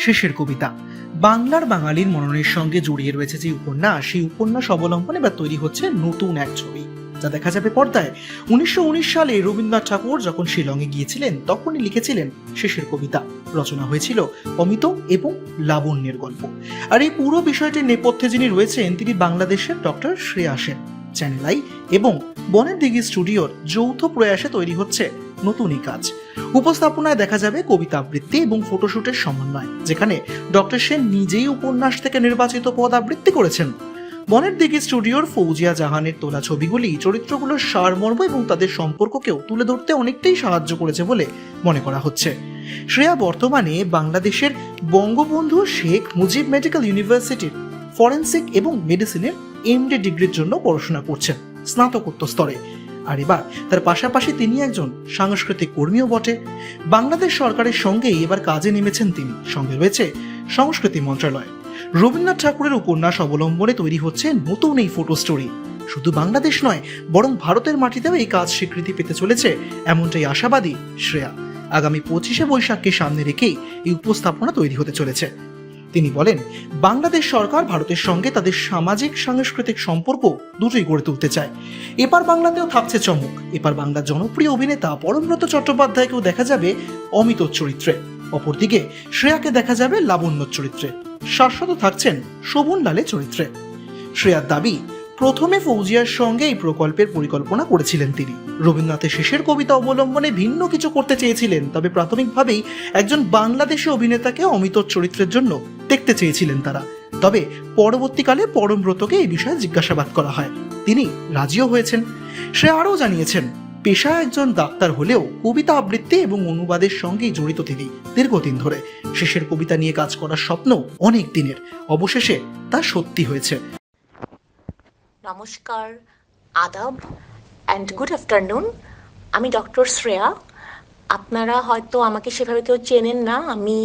শেষের কবিতা। বাংলার বাঙালির মননের সঙ্গে জড়িয়ে রয়েছে যে উপন্যাস, সেই উপন্যাস অবলম্বনে এবার তৈরি হচ্ছে নতুন এক ছবি। যা দেখা যাবে পর্দায়। উনিশশো উনিশ সালে রবীন্দ্রনাথ ঠাকুর যখন শিলংয়ে গিয়েছিলেন, তখনই লিখেছিলেন শেষের কবিতা। রচনা হয়েছিল অমিত এবং লাবণ্যের গল্প। আর এই পুরো বিষয়টির নেপথ্যে যিনি রয়েছেন, তিনি বাংলাদেশের doctor Shreya Sen. Channel I এবং বনের দিঘি স্টুডিওর যৌথ প্রয়াসে তৈরি হচ্ছে নতুন এই কাজ। উপস্থাপনায় দেখা যাবে কবিতা আবৃত্তি এবং ফটোশুটের সমন্বয়, যেখানে ডক্টর সেন নিজেই উপন্যাস থেকে নির্বাচিত পদ আবৃত্তি করেছেন। বনের দিকে স্টুডিওর ফৌজিয়া জাহানের তোলা ছবিগুলি চরিত্রগুলোর সারমর্ম এবং তাদের সম্পর্ককেও তুলে ধরতে অনেকটাই সাহায্য করেছে বলে মনে করা হচ্ছে। শ্রেয়া বর্তমানে বাংলাদেশের বঙ্গবন্ধু শেখ মুজিব মেডিকেল ইউনিভার্সিটির ফরেন্সিক এবং মেডিসিনের এমডি ডিগ্রির জন্য পড়াশোনা করছেন, স্নাতকোত্তর স্তরে। আর এবার তার পাশাপাশি তিনি একজন সাংস্কৃতিক কর্মীও বটে। বাংলাদেশ সরকারের সঙ্গেই এবার কাজে নেমেছেন তিনি। সঙ্গে রয়েছে সংস্কৃতি মন্ত্রণালয়। রবীন্দ্রনাথ ঠাকুরের উপন্যাস অবলম্বনে তৈরি হচ্ছে নতুন এই ফটো স্টোরি শুধু বাংলাদেশ নয়, বরং ভারতের মাটিতেও এই কাজ স্বীকৃতি পেতে চলেছে এমনটাই আশাবাদী শ্রেয়া। আগামী পঁচিশে বৈশাখকে সামনে রেখেই এই উপস্থাপনা তৈরি হতে চলেছে। তিনি বলেন, বাংলাদেশ সরকার ভারতের সঙ্গে তাদের সামাজিক, সাংস্কৃতিক সম্পর্ক দুটোই গড়ে তুলতে চায়। এপার বাংলাতেও থাকছে চমক, এপার বাংলার জনপ্রিয় অভিনেতা পরমব্রত চট্টোপাধ্যায়কেও দেখা যাবে অমিত চরিত্রে। অপরদিকে, শ্রেয়াকে দেখা যাবে লাবণ্য চরিত্রে। শাশ্বত থাকছেন শোভন লালের চরিত্রে। শ্রেয়ার দাবি প্রথমে ফৌজিয়ার সঙ্গে এই প্রকল্পের পরিকল্পনা করেছিলেন তিনি। রবীন্দ্রনাথের শেষের কবিতা অবলম্বনে ভিন্ন কিছু করতে চেয়েছিলেন, তবে প্রাথমিকভাবেই একজন বাংলাদেশি অভিনেতাকে অমিতর চরিত্রের জন্য দেখতে চেয়েছিলেন তারা। তবে পরবর্তীকালে পরমব্রতকে এই বিষয়ে জিজ্ঞাসাবাদ করা হয়। তিনি রাজিও হয়েছেন। সে আরও জানিয়েছেন, পেশায় একজন ডাক্তার হলেও কবিতা আবৃত্তি এবং অনুবাদের সঙ্গেই জড়িত তিনি দীর্ঘদিন ধরে। শেষের কবিতা নিয়ে কাজ করার স্বপ্ন অনেক দিনের। অবশেষে তা সত্যি হয়েছে। নমস্কার, আদাব অ্যান্ড গুড আফটারনুন আমি ডক্টর শ্রেয়া। আপনারা হয়তো আমাকে সেভাবে কেউ চেনেন না। আমি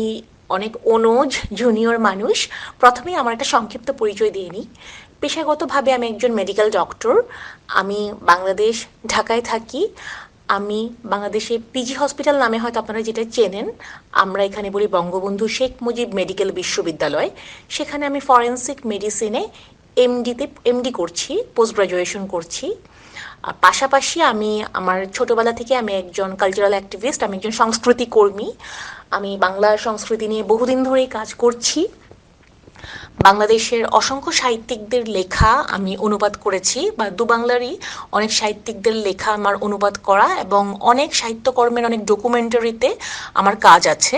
অনেক অনুজ জুনিয়র মানুষ। প্রথমেই আমার একটা সংক্ষিপ্ত পরিচয় দিয়ে নিই। পেশাগতভাবে আমি একজন মেডিকেল ডক্টর আমি বাংলাদেশ ঢাকায় থাকি। আমি বাংলাদেশে পিজি হসপিটাল নামে হয়তো আপনারা যেটা চেনেন। আমরা এখানে বলি বঙ্গবন্ধু শেখ মুজিব মেডিকেল বিশ্ববিদ্যালয়। সেখানে আমি ফরেন্সিক মেডিসিনে এমডিতে এমডি করছি পোস্ট গ্রাজুয়েশন করছি পাশাপাশি আমি আমার ছোটবেলা থেকে আমি একজন কালচারাল অ্যাক্টিভিস্ট আমি একজন সংস্কৃতি কর্মী। আমি বাংলা সংস্কৃতি নিয়ে বহুদিন ধরেই কাজ করছি। বাংলাদেশের অসংখ্য সাহিত্যিকদের লেখা আমি অনুবাদ করেছি, বা দু বাংলারই অনেক সাহিত্যিকদের লেখা আমার অনুবাদ করা, এবং অনেক সাহিত্যকর্মের অনেক ডকুমেন্টারিতে আমার কাজ আছে।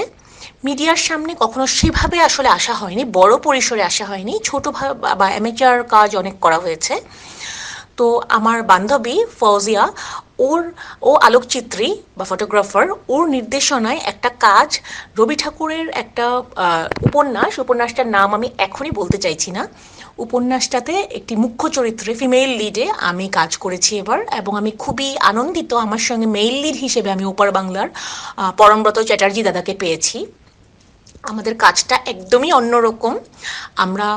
মিডিয়ার সামনে কখনো সেভাবে আসলে আসা হয়নি, বড় পরিসরে আসা হয়নি। ছোট বা অ্যামেচার কাজ অনেক করা হয়েছে। তো আমার বান্ধবী ফৌজিয়া, ওর, ও আলোকচিত্রী বা ফটোগ্রাফার ওর নির্দেশনায় একটা কাজ রবি ঠাকুরের একটা উপন্যাস, উপন্যাসটার নাম আমি এখনই বলতে চাইছি না। উপন্যাসটাতে একটি মুখ্য চরিত্রে ফিমেল লিডে আমি কাজ করেছি এবার এবং আমি খুবই আনন্দিত। আমার সঙ্গে মেইল লিড হিসেবে আমি ওপার বাংলার পরমব্রত চ্যাটার্জি দাদাকে পেয়েছি। আমাদের কাজটা একদমই অন্যরকম। আমরা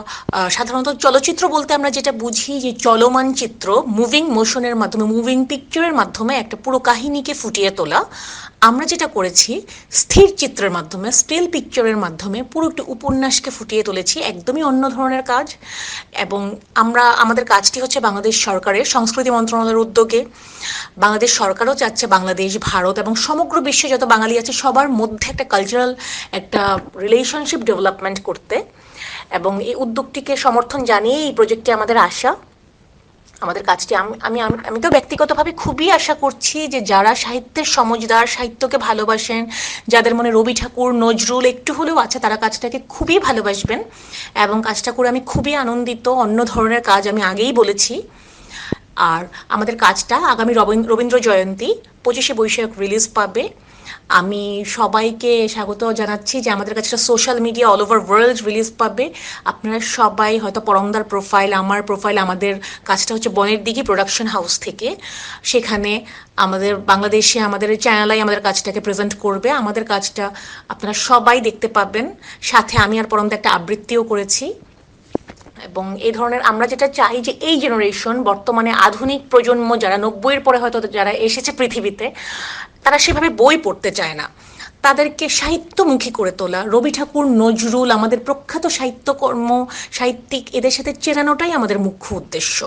সাধারণত চলচ্চিত্র বলতে আমরা যেটা বুঝি যে চলমান চিত্র মুভিং মোশনের মাধ্যমে মুভিং পিকচারের মাধ্যমে একটা পুরো কাহিনীকে ফুটিয়ে তোলা। আমরা যেটা করেছি, স্থির চিত্রের মাধ্যমে স্টিল পিকচারের মাধ্যমে পুরো একটি উপন্যাসকে ফুটিয়ে তুলেছি, একদমই অন্য ধরনের কাজ। এবং আমরা, আমাদের কাজটি হচ্ছে বাংলাদেশ সরকারের সংস্কৃতি মন্ত্রণালয়ের উদ্যোগে। বাংলাদেশ সরকারও চাচ্ছে বাংলাদেশ, ভারত এবং সমগ্র বিশ্বে যত বাঙালি আছে, সবার মধ্যে একটা কালচারাল একটা রিলেশনশিপ ডেভেলপমেন্ট করতে। এবং এই উদ্যোগটিকে সমর্থন জানিয়ে এই প্রজেক্টে আমাদের আশা। আমাদের কাজটি, আমি আমি তো ব্যক্তিগতভাবে খুবই আশা করছি যে যারা সাহিত্যের সমজদার, সাহিত্যকে ভালোবাসেন, যাদের মনে রবি ঠাকুর, নজরুল একটু হলেও আছে, তারা কাজটাকে খুবই ভালোবাসবেন। এবং কাজটা করে আমি খুবই আনন্দিত। অন্য ধরনের কাজ আমি আগেই বলেছি। আর আমাদের কাজটা আগামী রবীন্দ্র জয়ন্তী পঁচিশে বৈশাখ রিলিজ পাবে। আমি সবাইকে স্বাগত জানাচ্ছি যে আমাদের কাছে social media all over world release পাবে। আপনারা সবাই হয়তো পরমদার প্রোফাইল আমার প্রোফাইল আমাদের কাজটা হচ্ছে বনের দিঘি প্রোডাকশন হাউস থেকে। সেখানে আমাদের বাংলাদেশে আমাদের চ্যানেলাই আমাদের কাজটাকে প্রেজেন্ট করবে। আমাদের কাজটা আপনারা সবাই দেখতে পাবেন। সাথে আমি আর পরমদা একটা আবৃত্তিও করেছি। এবং এই ধরনের আমরা যেটা চাই যে এই জেনারেশন বর্তমানে আধুনিক প্রজন্ম যারা নব্বইয়ের পরে হয়তো যারা এসেছে পৃথিবীতে, তারা সেভাবে বই পড়তে চায় না। তাদেরকে সাহিত্যমুখী করে তোলা, রবি ঠাকুর, নজরুল আমাদের প্রখ্যাত সাহিত্যকর্ম, সাহিত্যিক, এদের সাথে চেনানোটাই আমাদের মুখ্য উদ্দেশ্য।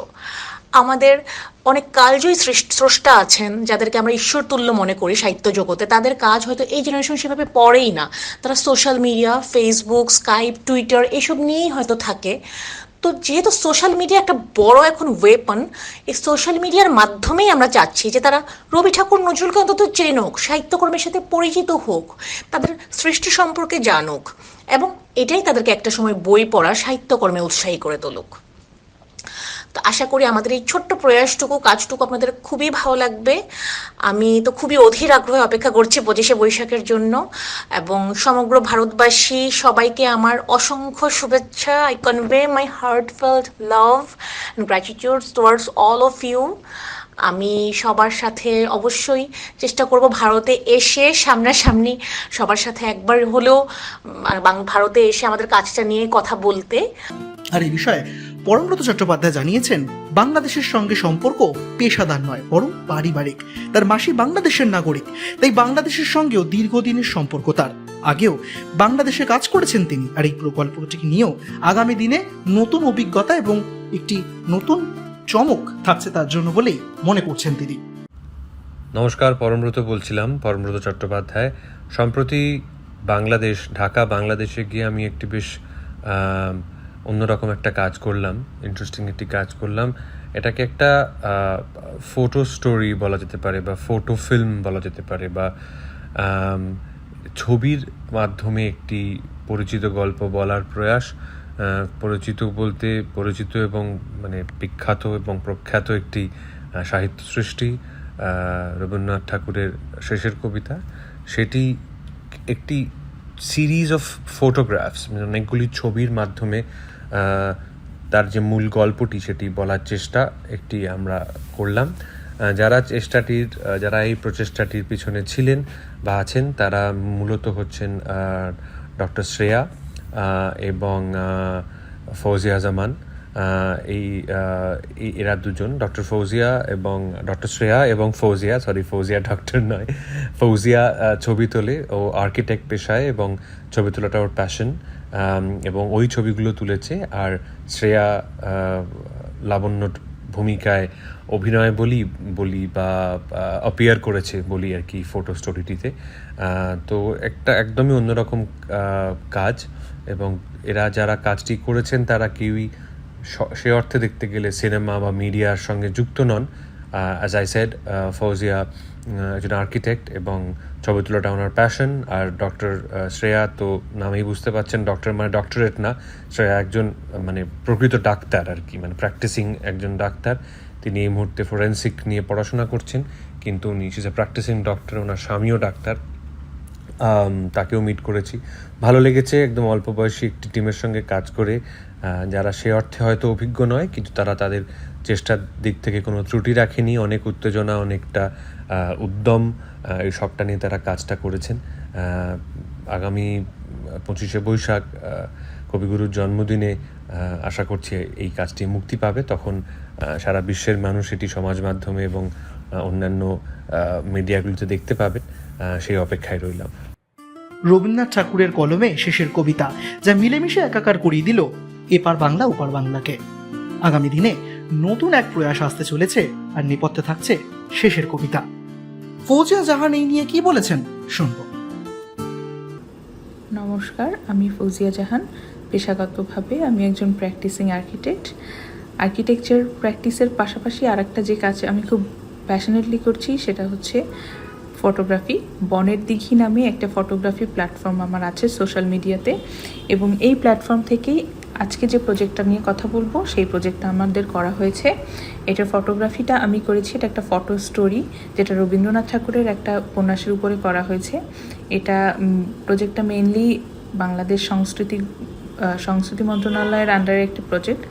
আমাদের অনেক কালজয়ী স্রষ্টা আছেন, যাদেরকে আমরা ঈশ্বর তুল্য মনে করি সাহিত্য জগতে। তাদের কাজ হয়তো এই জেনারেশন সেভাবে পড়েই না। তারা social media Facebook Skype Twitter এসব নিয়েই হয়তো থাকে। তো যেহেতু সোশ্যাল মিডিয়া একটা বড় এখন ওয়েপন এই সোশ্যাল মিডিয়ার মাধ্যমেই আমরা চাচ্ছি যে তারা রবি ঠাকুর নজরুলকে অন্তত চেনুক, সাহিত্যকর্মের সাথে পরিচিত হোক, তাদের সৃষ্টি সম্পর্কে জানুক, এবং এটাই তাদেরকে একটা সময় বই পড়া, সাহিত্যকর্মে উৎসাহী করে তুলুক। তো আশা করি আমাদের এই ছোট্ট প্রয়াসটুকু, কাজটুকু আপনাদের খুবই ভালো লাগবে। আমি তো খুবই অধীর আগ্রহে অপেক্ষা করছি পঁচিশে বৈশাখের জন্য এবং সমগ্র ভারতবাসী সবাইকে আমার অসংখ্য শুভেচ্ছা। I convey my heartfelt love and gratitude towards all of you আমি সবার সাথে অবশ্যই চেষ্টা করব ভারতে এসে সামনাসামনি সবার সাথে একবার হলেও ভারতে এসে আমাদের কাজটা নিয়ে কথা বলতে। আর এই বিষয়ে পরমব্রত চট্টোপাধ্যায় জানিয়েছেন, বাংলাদেশের সঙ্গে সম্পর্ক পেশাদার নয়, বরং পারিবারিক। তার মাসি বাংলাদেশের নাগরিক, তাই বাংলাদেশের সঙ্গেও দীর্ঘদিনের সম্পর্ক তার। আগেও বাংলাদেশে কাজ করেছেন তিনি, আর এই প্রকল্পটিকে নিয়েও আগামী দিনে নতুন অভিজ্ঞতা এবং একটি নতুন চমক থাকছে তার জন্য বলেই মনে করছেন তিনি। নমস্কার, পরমব্রত বলছিলাম, পরমব্রত চট্টোপাধ্যায়। সম্প্রতি বাংলাদেশ, ঢাকা, বাংলাদেশে গিয়ে আমি একটি বেশ অন্যরকম একটা কাজ করলাম ইন্টারেস্টিং একটি কাজ করলাম। এটাকে একটা ফটো স্টোরি বলা যেতে পারে বা ফটো ফিল্ম বলা যেতে পারে বা ছবির মাধ্যমে একটি পরিচিত গল্প বলার প্রয়াস। পরিচিত বলতে পরিচিত এবং মানে বিখ্যাত এবং প্রখ্যাত একটি সাহিত্য সৃষ্টি রবীন্দ্রনাথ ঠাকুরের শেষের কবিতা। সেটি একটি সিরিজ অফ ফটোগ্রাফস মানে অনেকগুলি ছবির মাধ্যমে তার যে মূল গল্পটি সেটি বলার চেষ্টা একটি আমরা করলাম। যারা চেষ্টাটির যারা এই প্রচেষ্টাটির পিছনে ছিলেন বা আছেন, তারা মূলত হচ্ছেন ডক্টর শ্রেয়া। এবং ফৌজিয়া জামান এই এরা দুজন, ডক্টর ফৌজিয়া এবং ডক্টর শ্রেয়া এবং ফৌজিয়া সরি ফৌজিয়া ডক্টর নয়, ফৌজিয়া ছবি তোলে। ও আর্কিটেক্ট পেশায় এবং ছবি তোলাটা ওর প্যাশন এবং ওই ছবিগুলো তুলেছে। আর শ্রেয়া লাবণ্য ভূমিকায় অভিনয় বলি বলি বা অপিয়ার করেছে বলি আর কি ফটো স্টোরিটিতে তো একটা একদমই অন্যরকম কাজ। এবং এরা যারা কাজটি করেছেন, তারা কেউই সে অর্থে দেখতে গেলে সিনেমা বা মিডিয়ার সঙ্গে যুক্ত নন। অ্যাজ আই সেড ফৌজিয়া একজন আর্কিটেক্ট এবং ছবি তোলাটা ওনার প্যাশন আর ডক্টর শ্রেয়া তো নামেই বুঝতে পারছেন ডক্টর মানে ডক্টরেট না। শ্রেয়া একজন মানে প্রকৃত ডাক্তার আর কি মানে প্র্যাকটিসিং একজন ডাক্তার। তিনি এই মুহূর্তে ফোরেন্সিক নিয়ে পড়াশোনা করছেন, কিন্তু উনি এ প্র্যাকটিসিং ডক্টর ওনার স্বামীও ডাক্তার। তাকেও মিট করেছি। ভালো লেগেছে, একদম অল্প বয়সী একটি টিমের সঙ্গে কাজ করে। যারা সে অর্থে হয়তো অভিজ্ঞ নয়, কিন্তু তারা তাদের চেষ্টার দিক থেকে কোনো ত্রুটি রাখেনি। অনেক উত্তেজনা, অনেকটা উদ্যম এই সবটা নিয়ে তারা কাজটা করেছেন। আগামী পঁচিশে বৈশাখ কবিগুরুর জন্মদিনে আশা করছি এই কাজটি মুক্তি পাবে। তখন সারা বিশ্বের মানুষ এটি সমাজ মাধ্যমে এবং অন্যান্য মিডিয়াগুলিতে দেখতে পাবে সেই অপেক্ষায় রইলাম। রবীন্দ্রনাথ ঠাকুরের কলমে শেষের কবিতা যা মিলেমিশে একাকার করিয়ে দিল এপার বাংলা ওপার বাংলাকে। আগামী দিনে নতুন এক প্রয়াস আসতে চলেছে আর নেপথ্যে থাকছে শেষের কবিতা। ফৌজিয়া জাহান এই নিয়ে কি বলেছেন? শুনব। নমস্কার আমি ফৌজিয়া জাহান। পেশাগতভাবে আমি একজন প্র্যাকটিসিং আর্কিটেক্ট। আর্কিটেকচার প্র্যাকটিসের পাশাপাশি আরেকটা যে কাজ আমি খুব প্যাশনেটলি করছি সেটা হচ্ছে ফটোগ্রাফি বনের দিঘি নামে একটা ফটোগ্রাফি প্ল্যাটফর্ম আমার আছে সোশ্যাল মিডিয়াতে এবং এই প্ল্যাটফর্ম থেকেই আজকে যে প্রজেক্টটা নিয়ে কথা বলব, সেই প্রজেক্টটা আমাদের করা হয়েছে। এটার ফটোগ্রাফিটা আমি করেছি, এটা একটা ফটো স্টোরি যেটা রবীন্দ্রনাথ ঠাকুরের একটা উপন্যাসের উপরে করা হয়েছে। এটা প্রজেক্টটা মেইনলি বাংলাদেশ সংস্কৃতি সংস্কৃতি মন্ত্রণালয়ের আন্ডারে একটি প্রজেক্ট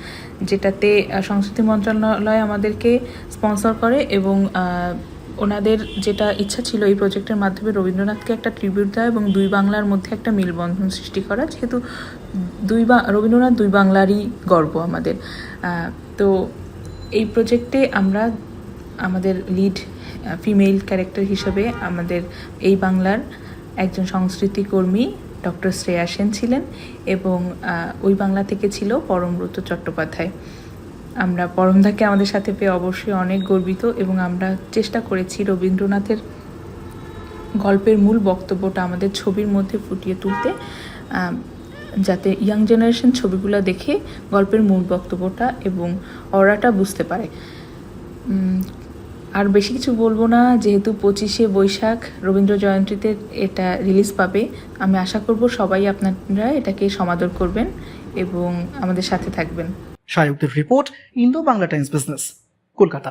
যেটাতে সংস্কৃতি মন্ত্রণালয় আমাদেরকে স্পন্সর করে এবং ওনাদের যেটা ইচ্ছা ছিল এই প্রজেক্টের মাধ্যমে রবীন্দ্রনাথকে একটা ট্রিবিউট দেওয়া এবং দুই বাংলার মধ্যে একটা মেলবন্ধন সৃষ্টি করা, যেহেতু দুই বা, রবীন্দ্রনাথ দুই বাংলারই গর্ব আমাদের। তো এই প্রজেক্টে আমরা আমাদের লিড ফিমেল ক্যারেক্টার হিসেবে আমাদের এই বাংলার একজন সংস্কৃতি কর্মী ডক্টর শ্রেয়া সেন ছিলেন এবং ওই বাংলা থেকে ছিল পরমব্রত চট্টোপাধ্যায়। আমরা পরমদাকে আমাদের সাথে পেয়ে অবশ্যই অনেক গর্বিত এবং আমরা চেষ্টা করেছি রবীন্দ্রনাথের গল্পের মূল বক্তব্যটা আমাদের ছবির মধ্যে ফুটিয়ে তুলতে যাতে ইয়াং জেনারেশন ছবিগুলো দেখে গল্পের মূল বক্তব্যটা এবং অরাটা বুঝতে পারে। আর বেশি কিছু বলব না, যেহেতু পঁচিশে বৈশাখ, রবীন্দ্র জয়ন্তীতে এটা রিলিজ পাবে। আমি আশা করব সবাই আপনারা এটাকে সমাদর করবেন এবং আমাদের সাথে থাকবেন। শায়কদের report Indo Bangla Times business Kolkata.